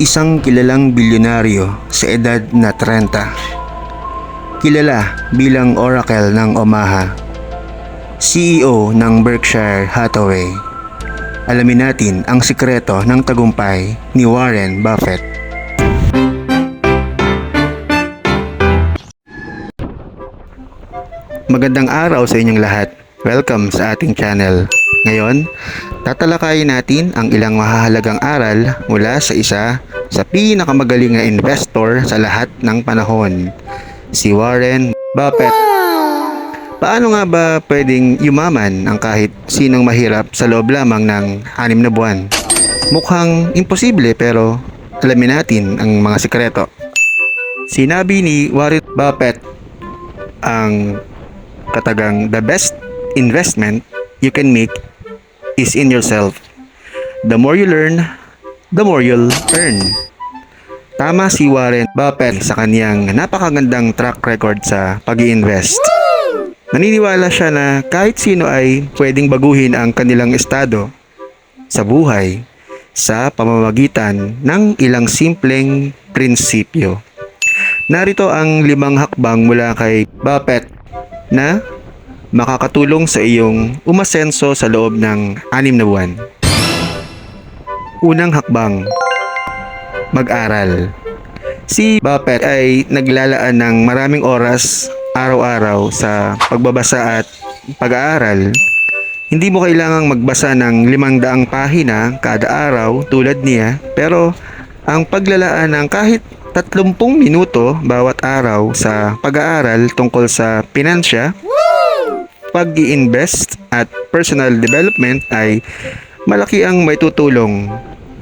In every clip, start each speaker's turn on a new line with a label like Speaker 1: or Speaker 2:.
Speaker 1: Isang kilalang bilyonaryo sa edad na 30. Kilala bilang Oracle ng Omaha. CEO ng Berkshire Hathaway. Alamin natin ang sikreto ng tagumpay ni Warren Buffett. Magandang araw sa inyong lahat. Welcome sa ating channel. Ngayon, tatalakayin natin ang ilang mahahalagang aral mula sa isa sa pinakamagaling na investor sa lahat ng panahon, si Warren Buffett. Paano nga ba pwedeng yumaman ang kahit sinong mahirap sa loob lamang ng anim na buwan? Mukhang imposible pero alamin natin ang mga sikreto. Sinabi ni Warren Buffett ang katagang the best investment you can make is in yourself. The more you learn, the more you'll earn. Tama si Warren Buffett sa kaniyang napakagandang track record sa pag invest Naniniwala siya na kahit sino ay pwedeng baguhin ang kanilang estado sa buhay sa pamamagitan ng ilang simpleng prinsipyo. Narito ang limang hakbang mula kay Buffett na makakatulong sa iyong umasenso sa loob ng anim na buwan. Unang hakbang, mag-aral. Si Buffett ay naglalaan ng maraming oras araw-araw sa pagbabasa at pag-aaral. Hindi mo kailangang magbasa ng limang daang pahina kada araw tulad niya pero ang paglalaan ng kahit 30 minuto bawat araw sa pag-aaral tungkol sa pinansya, pag invest at personal development ay malaki ang may tutulong.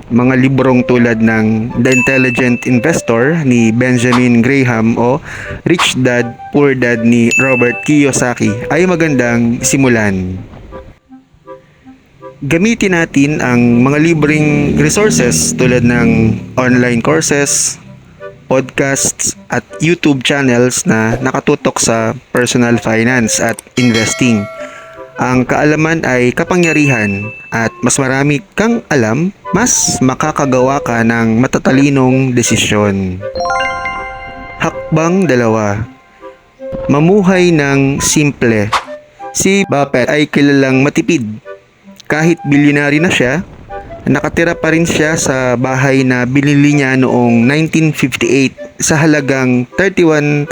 Speaker 1: Mga librong tulad ng The Intelligent Investor ni Benjamin Graham o Rich Dad Poor Dad ni Robert Kiyosaki ay magandang simulan. Gamitin natin ang mga libreng resources tulad ng online courses, podcasts at YouTube channels na nakatutok sa personal finance at investing. Ang kaalaman ay kapangyarihan at mas marami kang alam, mas makakagawa ka ng matatalinong desisyon. Hakbang dalawa. Mamuhay ng simple. Si Buffett ay kilalang matipid. Kahit bilyonary na siya, nakatira pa rin siya sa bahay na binili niya noong 1958 sa halagang 31,500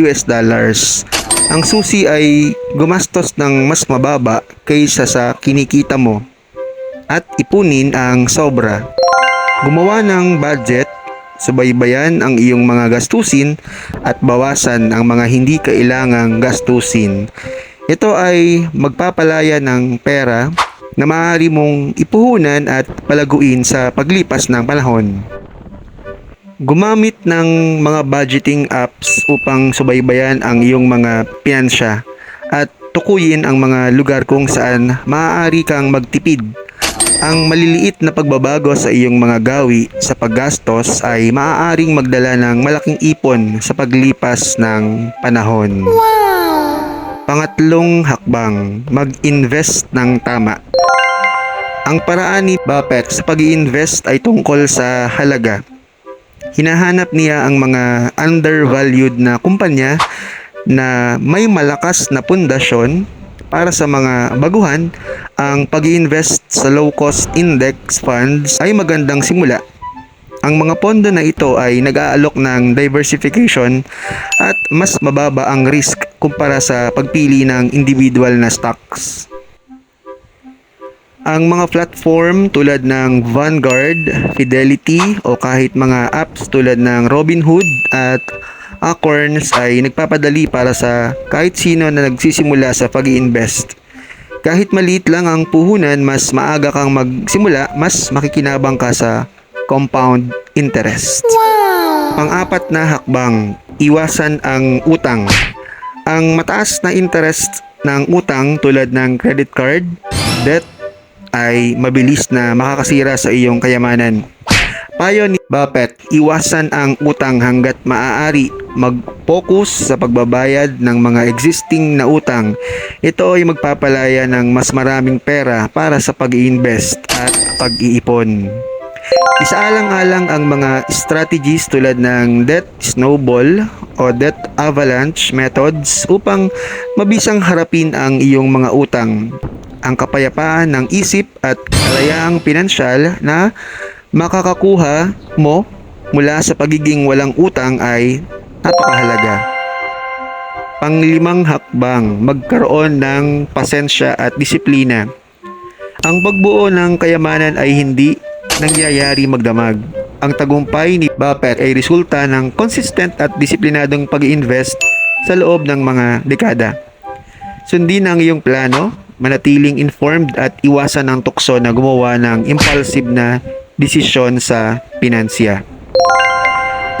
Speaker 1: US dollars. Ang susi ay gumastos ng mas mababa kaysa sa kinikita mo at ipunin ang sobra. Gumawa ng budget, subaybayan ang iyong mga gastusin at bawasan ang mga hindi kailangang gastusin. Ito ay magpapalaya ng pera na maaari mong ipuhunan at palaguin sa paglipas ng panahon. Gumamit ng mga budgeting apps upang subaybayan ang iyong mga pinansya at tukuyin ang mga lugar kung saan maaari kang magtipid. Ang maliliit na pagbabago sa iyong mga gawi sa paggastos ay maaaring magdala ng malaking ipon sa paglipas ng panahon. Pangatlong hakbang, mag-invest ng tama. Ang paraan ni Buffett sa pag invest ay tungkol sa halaga. Hinahanap niya ang mga undervalued na kumpanya na may malakas na pundasyon para sa mga baguhan, ang pag invest sa low-cost index funds ay magandang simula. Ang mga pondo na ito ay nag-aalok ng diversification at mas mababa ang risk kumpara sa pagpili ng individual na stocks. Ang mga platform tulad ng Vanguard, Fidelity o kahit mga apps tulad ng Robinhood at Acorns ay nagpapadali para sa kahit sino na nagsisimula sa pag invest Kahit maliit lang ang puhunan, mas maaga kang magsimula, mas makikinabang ka sa compound interest. Pang-apat na hakbang, iwasan ang utang. Ang mataas na interest ng utang tulad ng credit card, debt, ay mabilis na makakasira sa iyong kayamanan. Payo ni Buffett, iwasan ang utang hanggat maaari. Mag-focus sa pagbabayad ng mga existing na utang. Ito ay magpapalaya ng mas maraming pera para sa pag-invest at pag-iipon. Isaalang-alang ang mga strategies tulad ng debt snowball o debt avalanche methods upang mabisang harapin ang iyong mga utang. Ang kapayapaan ng isip at kalayaang pinansyal na makakakuha mo mula sa pagiging walang utang ay napakahalaga. Panglimang hakbang, magkaroon ng pasensya at disiplina. Ang pagbuo ng kayamanan ay hindi nangyayari magdamag. Ang tagumpay ni Buffett ay resulta ng consistent at disiplinadong pag invest sa loob ng mga dekada. Sundin ang iyong plano, manatiling informed at iwasan ang tukso na gumawa ng impulsive na desisyon sa pinansiya.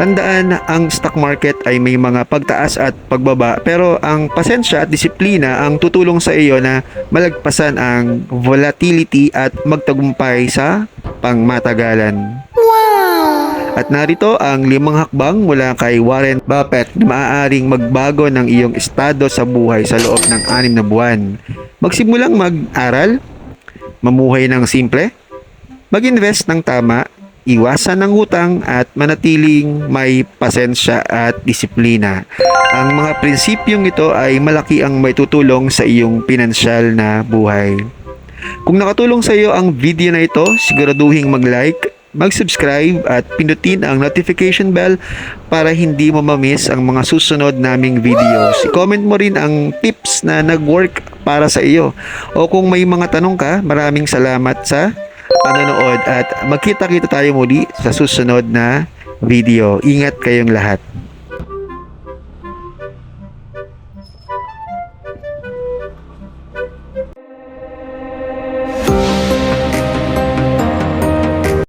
Speaker 1: Tandaan, ang stock market ay may mga pagtaas at pagbaba pero ang pasensya at disiplina ang tutulong sa iyo na malagpasan ang volatility at magtagumpay sa pangmatagalan. At narito ang limang hakbang mula kay Warren Buffett na maaaring magbago ng iyong estado sa buhay sa loob ng anim na buwan. Magsimulang mag-aral, mamuhay ng simple, mag-invest ng tama, iwasan ng utang at manatiling may pasensya at disiplina. Ang mga prinsipyong ito ay malaki ang may tutulong sa iyong pinansyal na buhay. Kung nakatulong sa iyo ang video na ito, siguraduhin mag-like, mag-subscribe at pindutin ang notification bell para hindi mo ma-miss ang mga susunod naming videos. I-comment mo rin ang tips na nag-work para sa iyo. O kung may mga tanong ka, maraming salamat sa panonood at magkita-kita tayo muli sa susunod na video. Ingat kayong lahat.